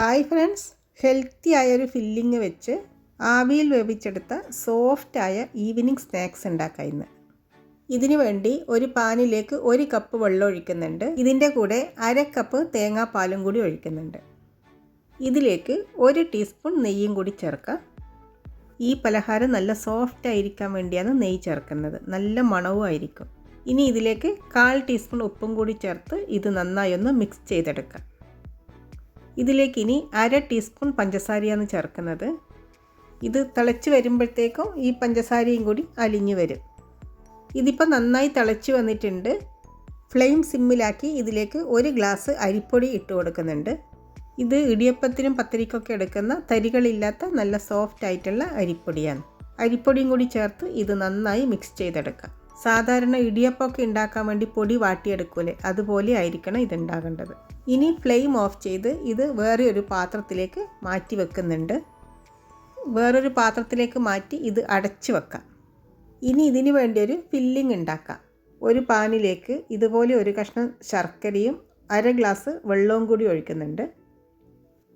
Hi friends. Healthy ആയൊരു filling വെച്ച് ആവിയിൽ വേവിച്ചെടുത്ത സോഫ്റ്റായ ഈവനിങ് സ്നാക്സ് ഉണ്ടാക്കാം ഇന്ന്. ഇതിനു വേണ്ടി ഒരു പാനിലേക്ക് ഒരു കപ്പ് വെള്ളം ഒഴിക്കുന്നുണ്ട്. ഇതിന്റെ കൂടെ അര കപ്പ് തേങ്ങാപ്പാലും കൂടി ഒഴിക്കുന്നുണ്ട്. ഇതിലേക്ക് ഒരു ടീസ്പൂൺ നെയ്യും കൂടി ചേർക്കാം ഈ പലഹാരം നല്ല സോഫ്റ്റ് ആയിരിക്കാൻ വേണ്ടിയാണ് നെയ്യ് ചേർക്കുന്നത്. നല്ല മണവും ആയിരിക്കും. ഇനി ഇതിലേക്ക് കാൽ ടീസ്പൂൺ ഉപ്പും കൂടി ചേർത്ത് ഇത് നന്നായി ഒന്ന് മിക്സ് ചെയ്തെടുക്കാം ഇതിലേക്ക് ഇനി അര ടീസ്പൂൺ പഞ്ചസാരയാണ് ചേർക്കുന്നത്. ഇത് തിളച്ച് വരുമ്പോഴത്തേക്കും ഈ പഞ്ചസാരയും കൂടി അലിഞ്ഞു വരും. ഇതിപ്പോൾ നന്നായി തിളച്ച് വന്നിട്ടുണ്ട്. ഫ്ലെയിം സിമ്മിലാക്കി ഇതിലേക്ക് ഒരു ഗ്ലാസ് അരിപ്പൊടി ഇട്ട് കൊടുക്കുന്നുണ്ട്. ഇത് ഇടിയപ്പത്തിനും പത്തിരിക്കൊക്കെ എടുക്കുന്ന തരികളില്ലാത്ത നല്ല സോഫ്റ്റ് ആയിട്ടുള്ള അരിപ്പൊടിയാണ്. അരിപ്പൊടിയും കൂടി ചേർത്ത് ഇത് നന്നായി മിക്സ് ചെയ്തെടുക്കാം. സാധാരണ ഇടിയപ്പമൊക്കെ ഉണ്ടാക്കാൻ വേണ്ടി പൊടി വാട്ടിയെടുക്കൂലേ? അതുപോലെ ആയിരിക്കണം ഇതുണ്ടാകേണ്ടത്. ഇനി ഫ്ലെയിം ഓഫ് ചെയ്ത് ഇത് വേറെ ഒരു പാത്രത്തിലേക്ക് മാറ്റി വെക്കുന്നുണ്ട്. വേറൊരു പാത്രത്തിലേക്ക് മാറ്റി ഇത് അടച്ചു വെക്കാം. ഇനി ഇതിന് വേണ്ടി ഒരു ഫില്ലിംഗ് ഉണ്ടാക്കാം. ഒരു പാനിലേക്ക് ഇതുപോലെ ഒരു കഷ്ണം ശർക്കരയും അര ഗ്ലാസ് വെള്ളവും കൂടി ഒഴിക്കുന്നുണ്ട്.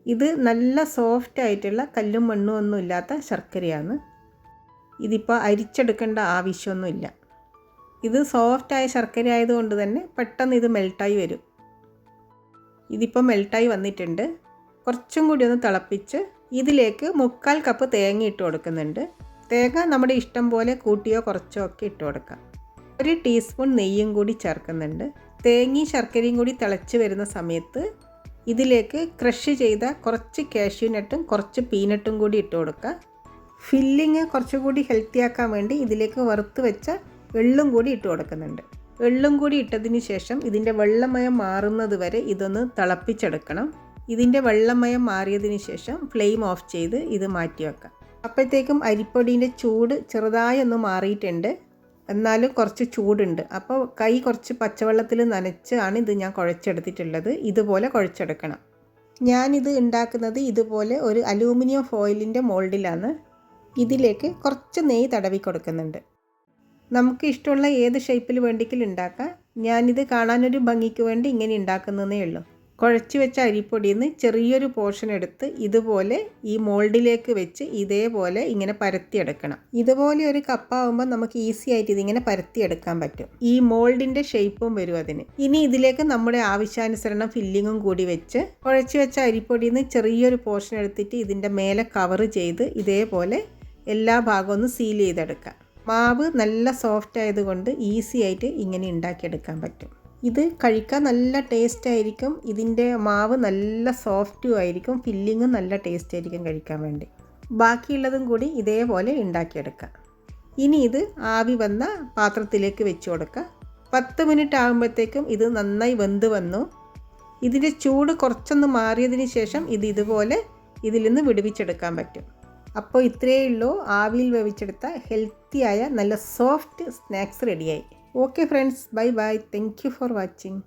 ഇത് നല്ല സോഫ്റ്റ് ആയിട്ടുള്ള കല്ലും മണ്ണും ഒന്നും ഇല്ലാത്ത ശർക്കരയാണ്. ഇതിപ്പോൾ അരിച്ചെടുക്കേണ്ട ആവശ്യമൊന്നുമില്ല. ഇത് സോഫ്റ്റായ ശർക്കര ആയതുകൊണ്ട് തന്നെ പെട്ടെന്ന് ഇത് മെൽട്ടായി വരും. ഇതിപ്പോൾ മെൽട്ടായി വന്നിട്ടുണ്ട്. കുറച്ചും കൂടി ഒന്ന് തിളപ്പിച്ച് ഇതിലേക്ക് മുക്കാൽ കപ്പ് തേങ്ങ ഇട്ട് കൊടുക്കുന്നുണ്ട്. തേങ്ങ നമ്മുടെ ഇഷ്ടം പോലെ കൂട്ടിയോ കുറച്ചോ ഒക്കെ ഇട്ട് കൊടുക്കാം. ഒരു ടീസ്പൂൺ നെയ്യും കൂടി ചേർക്കുന്നുണ്ട്. തേങ്ങയും ശർക്കരയും കൂടി തിളച്ച് വരുന്ന സമയത്ത് ഇതിലേക്ക് ക്രഷ് ചെയ്ത കുറച്ച് കാഷ്യൂ കുറച്ച് പീനട്ടും കൂടി ഇട്ട് കൊടുക്കുക ഫില്ലിങ് കുറച്ചുകൂടി ഹെൽത്തി ആക്കാൻ വേണ്ടി ഇതിലേക്ക് വറുത്ത് വെച്ച എള്ളും കൂടി ഇട്ട് കൊടുക്കുന്നുണ്ട്. എള്ളും കൂടി ഇട്ടതിന് ശേഷം ഇതിന്റെ വെള്ളമയം മാറുന്നത് വരെ ഇതൊന്ന് തിളപ്പിച്ചെടുക്കണം. ഇതിന്റെ വെള്ളമയം മാറിയതിന് ശേഷം ഫ്ലെയിം ഓഫ് ചെയ്ത് ഇത് മാറ്റി വെക്കാം. അപ്പോഴത്തേക്കും അരിപ്പൊടീന്റെ ചൂട് ചെറുതായി ഒന്ന് മാറിയിട്ടുണ്ട്. എന്നാലും കുറച്ച് ചൂടുണ്ട്. അപ്പോൾ കൈ കുറച്ച് പച്ചവെള്ളത്തിൽ നനച്ച് ആണ് ഇത് ഞാൻ കുഴച്ചെടുത്തിട്ടുള്ളത്. ഇതുപോലെ കുഴച്ചെടുക്കണം. ഞാനിത് ഉണ്ടാക്കുന്നത് ഇതുപോലെ ഒരു അലൂമിനിയം ഫോയിലിന്റെ മോൾഡിലാണ്. ഇതിലേക്ക് കുറച്ച് നെയ്യ് തടവി കൊടുക്കുന്നുണ്ട്. നമുക്ക് ഇഷ്ടമുള്ള ഏത് ഷേപ്പിൽ വേണ്ടിക്കലും ഉണ്ടാക്കാം. ഞാനിത് കാണാനൊരു ഭംഗിക്ക് വേണ്ടി ഇങ്ങനെ ഉണ്ടാക്കുന്നതേ ഉള്ളൂ. കുഴച്ച് വെച്ച അരിപ്പൊടിയിൽ നിന്ന് ചെറിയൊരു പോർഷൻ എടുത്ത് ഇതുപോലെ ഈ മോൾഡിലേക്ക് വെച്ച് ഇതേപോലെ ഇങ്ങനെ പരത്തിയെടുക്കണം. ഇതുപോലെ ഒരു കപ്പാവുമ്പോൾ നമുക്ക് ഈസി ആയിട്ട് ഇതിങ്ങനെ പരത്തിയെടുക്കാൻ പറ്റും. ഈ മോൾഡിന്റെ ഷേപ്പും വരും അതിന്. ഇനി ഇതിലേക്ക് നമ്മുടെ ആവശ്യാനുസരണം ഫില്ലിങ്ങും കൂടി വെച്ച് കുഴച്ച് വെച്ച അരിപ്പൊടിയിൽ നിന്ന് ചെറിയൊരു പോർഷൻ എടുത്തിട്ട് ഇതിന്റെ മേലെ കവർ ചെയ്ത് ഇതേപോലെ എല്ലാ ഭാഗവും ഒന്ന് സീൽ ചെയ്തെടുക്കാം. മാവ് നല്ല സോഫ്റ്റ് ആയതുകൊണ്ട് ഈസി ആയിട്ട് ഇങ്ങനെ ഉണ്ടാക്കിയെടുക്കാൻ പറ്റും. ഇത് കഴിക്കാൻ നല്ല ടേസ്റ്റ് ആയിരിക്കും. ഇതിന്റെ മാവ് നല്ല സോഫ്റ്റും ആയിരിക്കും. ഫില്ലിങ്ങും നല്ല ടേസ്റ്റ് ആയിരിക്കും കഴിക്കാൻ വേണ്ടി. ബാക്കിയുള്ളതും കൂടി ഇതേപോലെ ഉണ്ടാക്കിയെടുക്കാം ഇനി ഇത് ആവി വന്ന പാത്രത്തിലേക്ക് വെച്ച് കൊടുക്കുക. പത്ത് മിനിറ്റ് ആകുമ്പോഴത്തേക്കും ഇത് നന്നായി വെന്ത് വന്നു. ഇതിന്റെ ചൂട് കുറച്ചൊന്ന് മാറിയതിന് ശേഷം ഇത് ഇതുപോലെ ഇതിൽ നിന്ന് വിടുവിച്ചെടുക്കാൻ പറ്റും. അപ്പോൾ ഇത്രയേ ഉള്ളൂ. ആവിയിൽ വേവിച്ചെടുത്ത ഹെൽത്തിയായ നല്ല സോഫ്റ്റ് സ്നാക്സ് റെഡിയായി okay friends bye bye thank you for watching